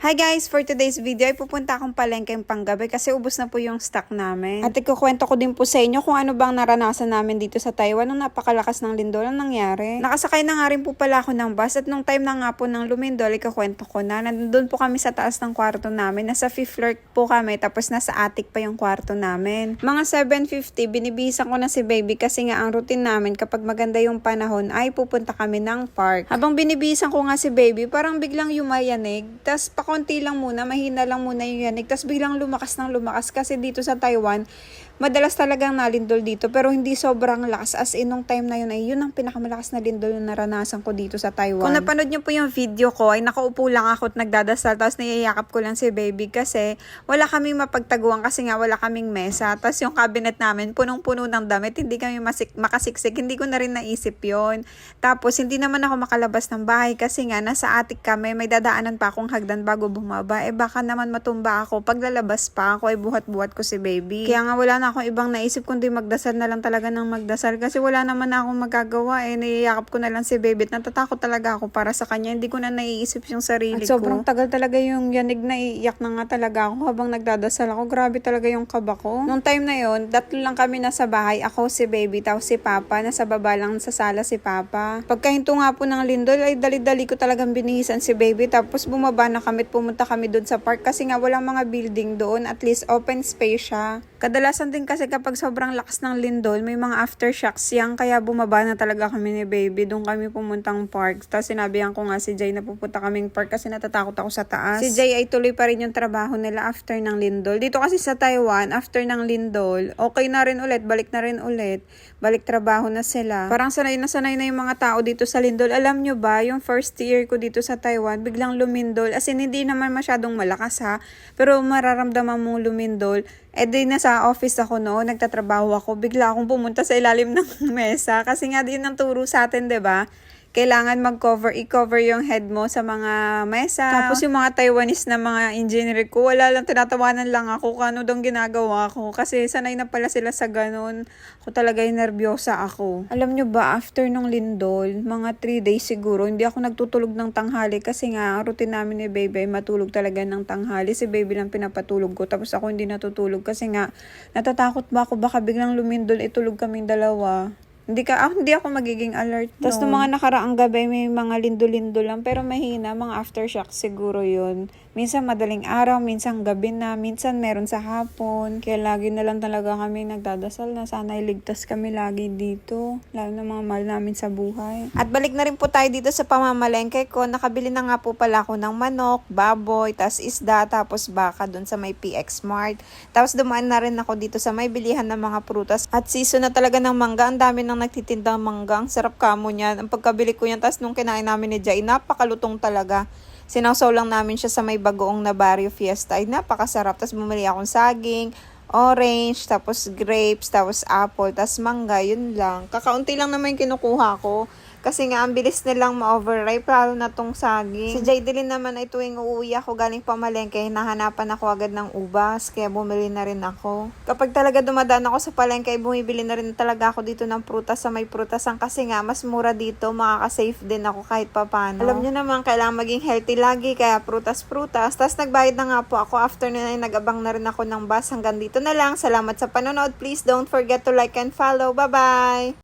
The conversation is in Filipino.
Hi guys! For today's video ay pupunta akong palengkeng panggabi kasi ubos na po yung stock namin. At ikukwento ko din po sa inyo kung ano bang naranasan namin dito sa Taiwan nung napakalakas ng lindol ang nangyari. Nakasakay na nga rin po pala ako ng bus at nung time na nga po ng lumindol, ikukwento ko na. Nandun po kami sa taas ng kwarto namin. Nasa fifth floor po kami tapos nasa attic pa yung kwarto namin. Mga 7.50, binibisan ko na si baby kasi nga ang routine namin kapag maganda yung panahon ay pupunta kami ng park. Habang binibisan ko nga si baby, parang biglang yumayanig. Tapos pakonti lang muna, mahina lang muna yung yanig. Tapos biglang lumakas ng lumakas kasi dito sa Taiwan, madalas talagang nalindol dito pero hindi sobrang lakas as in nung time na yun ay yun ang pinakamalakas na lindol na naranasan ko dito sa Taiwan. Kung napanood niyo po yung video ko ay nakaupo lang ako at nagdadasal tapos niyayakap ko lang si baby kasi wala kaming mapagtaguan kasi nga wala kaming mesa tapos yung cabinet namin punong-puno ng damit hindi kami masik makasiksik hindi ko na rin naisip yon tapos hindi naman ako makalabas ng bahay kasi nga nasa attic kami may dadaanan pa akong hagdan bago bumaba eh baka naman matumba ako. Paglalabas pa ako ay buhat-buhat ko si baby. Kaya nga wala na akong ibang naisip kundi magdasal na lang talaga ng magdasal. Kasi wala naman na akong magagawa eh niyayakap ko na lang si baby at natatakot talaga ako para sa kanya. Hindi ko na naiisip yung sarili At ko. sobrang tagal talaga yung yanig na iiyak na nga talaga ako habang nagdadasal ako. Grabe talaga yung kaba ko. Nung time na yon tatlo lang kami nasa bahay. Ako si baby tapos si papa. Nasa baba lang sa sala si papa. Pagkahinto nga po ng lindol ay dali-dali ko talagang binihisan si baby. Tapos bumaba na kami pumunta kami doon sa park kasi nga walang mga building doon at least open space siya Kadalasan din kasi kapag sobrang lakas ng lindol, may mga aftershocks yan. Kaya bumaba na talaga kami ni baby. Doon kami pumuntang park. Tapos sinabihan ko nga si Jay na pupunta kaming park kasi natatakot ako sa taas. Si Jay ay tuloy pa rin yung trabaho nila after ng lindol. Dito kasi sa Taiwan, after ng lindol, okay na rin ulit. Balik na rin ulit. Balik trabaho na sila. Parang sanay na sanay na yung mga tao dito sa lindol. Alam nyo ba, yung first year ko dito sa Taiwan, biglang lumindol. As in, hindi naman masyadong malakas ha. Pero mararamdaman mo lumindol. Eh di nasa office ako noon, nagtatrabaho ako, bigla akong pumunta sa ilalim ng mesa kasi nga din ang turo sa atin, 'di ba? Kailangan mag-cover, i-cover yung head mo sa mga mesa. Tapos yung mga Taiwanese na mga engineer ko, wala lang, tinatawanan lang ako kung ano daw ginagawa ko. Kasi sanay na pala sila sa ganun. Ako talaga yung nervyosa ako. Alam nyo ba, after nung lindol, mga 3 days siguro, hindi ako nagtutulog ng tanghali kasi nga, ang routine namin ni baby ay matulog talaga ng tanghali. Si baby lang pinapatulog ko. Tapos ako hindi natutulog kasi nga, natatakot ba ako baka biglang lumindol, itulog kaming dalawa. Hindi ka ah, hindi ako magiging alert. Tapos nung mga nakaraang gabi may mga lindo-lindo lang pero mahina, mga aftershock siguro 'yun. Minsan madaling araw, minsan gabi na, minsan meron sa hapon. Kaya lagi na lang talaga kami nagdadasal na sana iligtas kami lagi dito. Lalo na mga mahal namin sa buhay. At balik na rin po tayo dito sa pamamalengke ko. Nakabili na nga po pala ako ng manok, baboy, tas isda, tapos baka doon sa may PX Mart. Tapos dumaan na rin ako dito sa may bilihan ng mga prutas. At season na talaga ng mangga. Ang dami nang nagtitindang mangga. Ang sarap kamo niyan. Ang pagkabili ko niyan, tapos nung kinain namin ni Jai, napakalutong talaga. Sinawsaw lang namin siya sa may bagoong na Barrio Fiesta. Ay, napakasarap. Tapos bumili akong saging, orange, tapos grapes, tapos apple, tapos mangga. Yun lang. Kakaunti lang naman yung kinukuha ko. Kasi nga, ang bilis nilang ma-overripe, lalo na tong saging. Si Jaydelin naman ay tuwing uuwi ako galing pamalengke, nahanapan ako agad ng ubas, kaya bumili na rin ako. Kapag talaga dumadaan ako sa palengke, bumibili na rin talaga ako dito ng prutas sa may prutasan kasi nga, mas mura dito, makaka-safe din ako kahit papano. Alam nyo naman, kailangan maging healthy lagi, kaya prutas-prutas. Tapos nagbayad na nga po ako, after nun ay nag-abang na rin ako ng bus. Hanggang dito na lang, salamat sa panonood. Please don't forget to like and follow. Bye-bye!